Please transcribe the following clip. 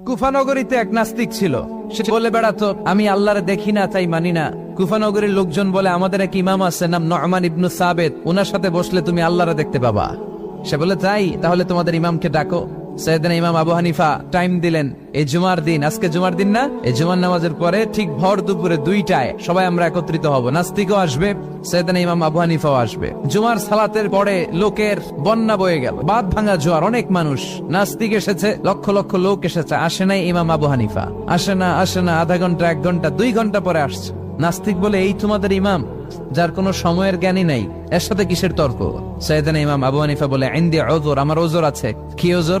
কুফানগরীতে এক নাস্তিক ছিল। সে বলে বেড়াতো আমি আল্লাহরে দেখি না, তাই মানি না। কুফানগরীর লোকজন বলে, আমাদের এক ইমাম আছে, নাম নহমান ইবনু সাবেদ ওনার সাথে বসলে তুমি আল্লাহরে দেখতে পাবা। সে বলে, তাই? তাহলে তোমাদের ইমামকে ডাকো। ইমাম টাইম দিলেন এই জুমার দিন, আজকে জুমার দিন না? এই জুমার নামাজের পরে ঠিক ভর দুপুরে দুইটায় সবাই আমরা একত্রিত ইমাম আসবে। জুমার সালাতের পরে লোকের বন্যা বয়ে গেল বাদ ভাঙা জোয়ার, অনেক মানুষ নাস্তিক এসেছে, লক্ষ লক্ষ লোক এসেছে, আসে নাই ইমাম আবু হানিফা। আসে না আসে না, আধা ঘণ্টা, এক ঘণ্টা, দুই ঘণ্টা পরে আসছে। নাস্তিক বলে এই তোমাদের ইমাম, যার কোনো সময়ের জ্ঞানই নাই, এর সাথে কিসের তর্ক? সৈয়দান ইমাম আবু হানিফা বলে, ইন্দি ওজোর আমার ওজোর আছে। কি ওজোর